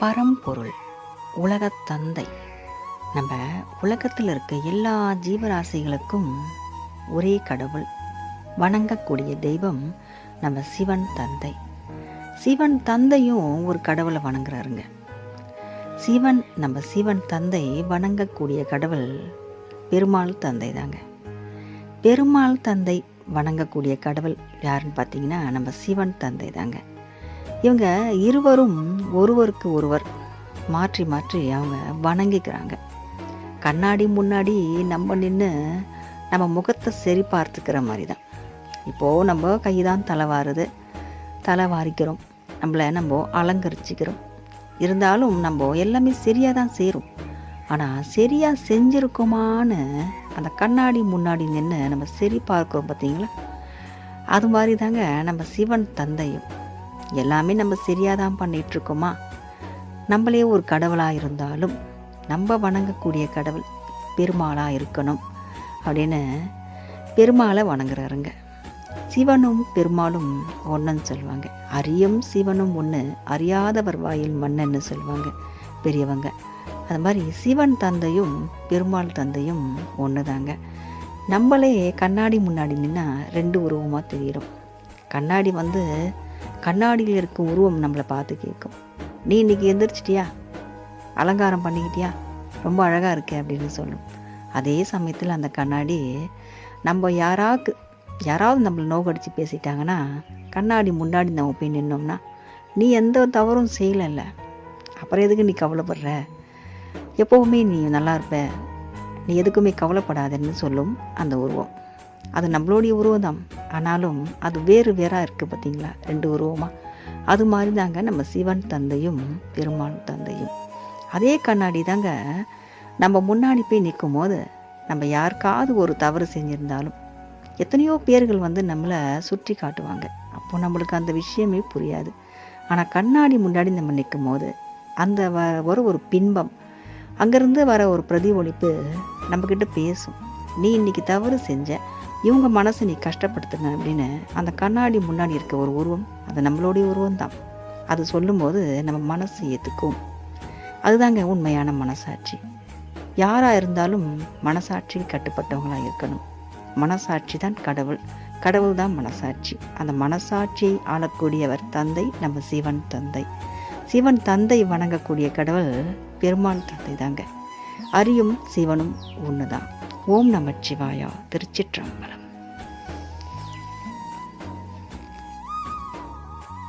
பரம்பொருள் உலகத் தந்தை. நம்ம உலகத்தில் இருக்க எல்லா ஜீவராசிகளுக்கும் ஒரே கடவுள். வணங்கக்கூடிய தெய்வம் நம்ம சிவன் தந்தை. சிவன் தந்தையும் ஒரு கடவுளை வணங்குறாருங்க. சிவன் நம்ம சிவன் தந்தை வணங்கக்கூடிய கடவுள் பெருமாள் தந்தை தாங்க பெருமாள் தந்தை வணங்கக்கூடிய கடவுள் யாருன்னு பார்த்தீங்கன்னா நம்ம சிவன் தந்தை தாங்க இவங்க இருவரும் ஒருவருக்கு ஒருவர் மாற்றி மாற்றி அவங்க வணங்கிக்கிறாங்க. கண்ணாடி முன்னாடி நம்ம நின்று நம்ம முகத்தை சரி பார்த்துக்கிற மாதிரி தான் இப்போது நம்ம கை தான் தலை வாருது. தலை வாரிக்கிறோம். நம்மளை நம்ம அலங்கரிச்சிக்கிறோம். இருந்தாலும் நம்ம எல்லாமே சரியாக தான் சேரும். ஆனால் சரியாக செஞ்சுருக்கோமான்னு அந்த கண்ணாடி முன்னாடி நின்று நம்ம சரி பார்க்குறோம் பார்த்தீங்களா அது மாதிரி தாங்க நம்ம சிவன் தந்தையும். எல்லாமே நம்ம சரியாக தான் பண்ணிகிட்ருக்கோமா நம்மளே ஒரு கடவுளாக இருந்தாலும் நம்ம வணங்கக்கூடிய கடவுள் பெருமாளாக இருக்கணும் அப்படின்னு பெருமாளை வணங்குறாருங்க. சிவனும் பெருமாளும் ஒன்றுன்னு சொல்லுவாங்க. அரியும் சிவனும் ஒன்று அறியாதவர் வாயில் மன்னன்னு சொல்லுவாங்க பெரியவங்க. அது மாதிரி சிவன் தந்தையும் பெருமாள் தந்தையும் ஒன்று தாங்க நம்மளே கண்ணாடி முன்னாடி நின்னா ரெண்டு உருவமாக தெரியிடும் கண்ணாடி வந்து கண்ணாடியில் இருக்கும் உருவம் நம்மளை பார்த்து கேட்கும். நீ இன்னைக்கு எந்திரிச்சிட்டியா? அலங்காரம் பண்ணிக்கிட்டியா? ரொம்ப அழகாக இருக்கே அப்படின்னு சொல்லும். அதே சமயத்தில் அந்த கண்ணாடி நம்ம யாராக்கு யாராவது நம்மளை நோக்கடிச்சு பேசிட்டாங்கன்னா கண்ணாடி முன்னாடி நம்ம போய் நின்னோம்னா நீ எந்த தவறும் செய்யலைல்ல. அப்புறம் எதுக்கு நீ கவலைப்படுற? எப்போவுமே நீ நல்லா இருப்ப. நீ எதுக்குமே கவலைப்படாதன்னு சொல்லும் அந்த உருவம். அது நம்மளுடைய உருவம் தான். ஆனாலும் அது வேறு வேறாக இருக்குது பார்த்தீங்களா? ரெண்டு உருவமாக அது மாதிரி தாங்க நம்ம சிவன் தந்தையும் பெருமாள் தந்தையும். அதே கண்ணாடி தாங்க நம்ம முன்னாடி போய் நிற்கும் போது நம்ம யாருக்காவது ஒரு தவறு செஞ்சுருந்தாலும் எத்தனையோ பேர்கள் வந்து நம்மளை சுற்றி காட்டுவாங்க. அப்போ நம்மளுக்கு அந்த விஷயமே புரியாது. ஆனால் கண்ணாடி முன்னாடி நம்ம நிற்கும் போது அந்த வ வர ஒரு பின்பம் அங்கேருந்து வர ஒரு பிரதிபலிப்பு நம்மக்கிட்ட பேசும். நீ இன்றைக்கி தவறு செஞ்ச இவங்க மனசை நீ கஷ்டப்படுத்துங்க அப்படின்னு அந்த கண்ணாடி முன்னாடி இருக்க ஒரு உருவம் அது நம்மளுடைய உருவம் தான் அது சொல்லும்போது நம்ம மனசு ஏற்றுக்கும் அதுதாங்க உண்மையான மனசாட்சி. யாராக இருந்தாலும் மனசாட்சிக்கு கட்டுப்பட்டவங்களாக இருக்கணும். மனசாட்சி தான் கடவுள். கடவுள் தான் மனசாட்சி. அந்த மனசாட்சியை ஆளக்கூடியவர் தந்தை நம்ம சிவன் தந்தை. சிவன் தந்தை வணங்கக்கூடிய கடவுள் பெருமாள் தந்தை தாங்க அரியும் சிவனும் ஒன்று தான் ஓம் நமச்சிவாயா திருச்சிற்றம்பலம்.